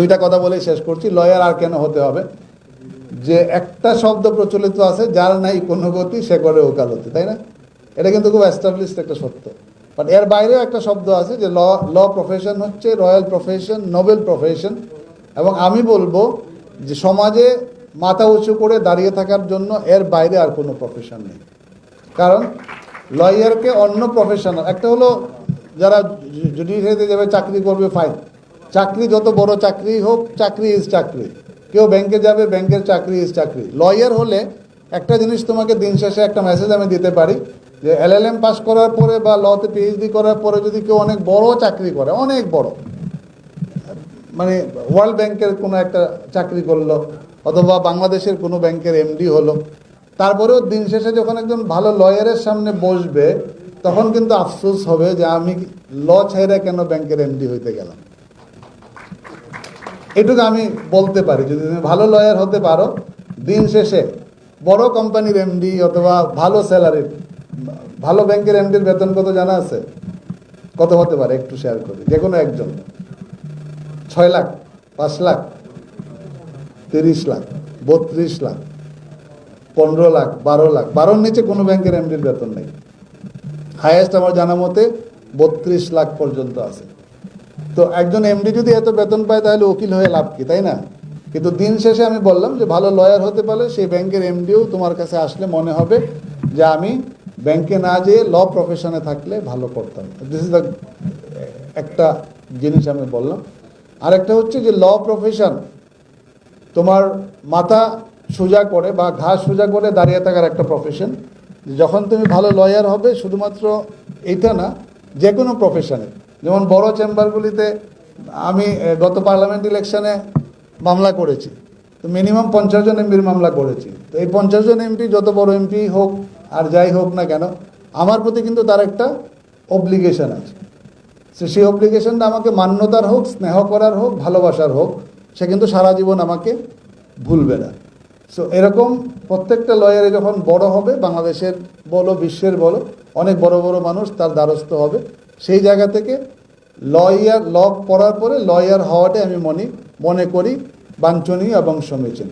দুইটা কথা বলে শেষ করছি। লয়ার আর কেন হতে হবে? যে একটা শব্দ প্রচলিত আছে, যার নাই কোনো গতি, সে করে ওকালতি, তাই না? এটা কিন্তু খুব অ্যাস্টাবলিশড একটা সত্য। বাট এর বাইরেও একটা শব্দ আছে যে ল ল প্রফেশন হচ্ছে রয়্যাল প্রফেশন নোবেল প্রফেশন এবং আমি বলব যে সমাজে মাথা উঁচু করে দাঁড়িয়ে থাকার জন্য এর বাইরে আর কোনো প্রফেশন নেই। কারণ লয়ারকে অন্য প্রফেশনাল একটা হলো যারা জুডিশিয়ারিতে যাবে, চাকরি করবে ফাইন চাকরি যত বড় চাকরি হোক, চাকরি ইজ চাকরি। কেউ ব্যাংকে যাবে ব্যাংকের চাকরি ইজ চাকরি। লয়ার হলে একটা জিনিস তোমাকে দিন শেষে একটা মেসেজ আমি দিতে পারি, যে এলএলএম পাস করার পরে বা লতে পিএইচডি করার পরে যদি কেউ অনেক বড় চাকরি করে, অনেক বড় মানে ওয়ার্ল্ড ব্যাংকের কোনো একটা চাকরি করল, অথবা বাংলাদেশের কোনো ব্যাংকের এমডি হলো, তারপরেও দিন শেষে যখন একজন ভালো লয়ারের সামনে বসবে, তখন কিন্তু আফসোস হবে যে আমি ল ছেড়ে কেন ব্যাংকের এমডি হইতে গেলাম। এটুকু আমি বলতে পারি, যদি তুমি ভালো লয়ার হতে পারো, দিন শেষে বড় কোম্পানির এমডি অথবা ভালো স্যালারির ভালো ব্যাংকের এমডির বেতন কত জানা আছে? কত হতে পারে? একটু শেয়ার করি। যে কোনো একজন। ছয় লাখ, পাঁচ লাখ, তিরিশ লাখ, বত্রিশ লাখ, পনেরো লাখ, বারো লাখ। বারোর নিচে কোনো ব্যাংকের এমডির বেতন নেই। হায়েস্ট আমার জানা মতে বত্রিশ লাখ পর্যন্ত আছে। তো একজন এমডি যদি এত বেতন পায় তাহলে উকিল হয়ে লাভ কি, তাই না? কিন্তু দিন শেষে আমি বললাম যে ভালো লয়ার হতে পারলে সেই ব্যাংকের এমডিও তোমার কাছে আসলে মনে হবে যে আমি ব্যাংকে না যেয়ে ল প্রফেশনে থাকলে ভালো করতাম। দিস ইজ দ্য একটা জিনিস আমি বললাম। আরেকটা হচ্ছে যে ল প্রফেশন তোমার মাথা সোজা করে বা ঘাস সোজা করে দাঁড়িয়ে থাকার একটা প্রফেশন যখন তুমি ভালো লয়ার হবে, শুধুমাত্র এইটা না যে কোনো প্রফেশনে যেমন বড় চেম্বারগুলিতে আমি গত পার্লামেন্ট ইলেকশনে মামলা করেছি। তো মিনিমাম পঞ্চাশ জন এমপির মামলা করেছি। তো এই পঞ্চাশ জন এমপি যত বড় এমপি হোক আর যাই হোক না কেন, আমার প্রতি কিন্তু তার একটা অব্লিগেশন আছে। সে, সেই অব্লিগেশনটা আমাকে মান্যতার হোক, স্নেহ করার হোক, ভালোবাসার হোক, সে কিন্তু সারা জীবন আমাকে ভুলবে না। সো এরকম প্রত্যেকটা লয়ারে যখন বড় হবে, বাংলাদেশের বলো, বিশ্বের বলো, অনেক বড় বড় মানুষ তার দ্বারস্থ হবে। সেই জায়গা থেকে লয়ার ল পড়ার পরে লয়ার হওয়াটাই আমি মনে মনে করি বাঞ্ছনীয় এবং সমীচীন।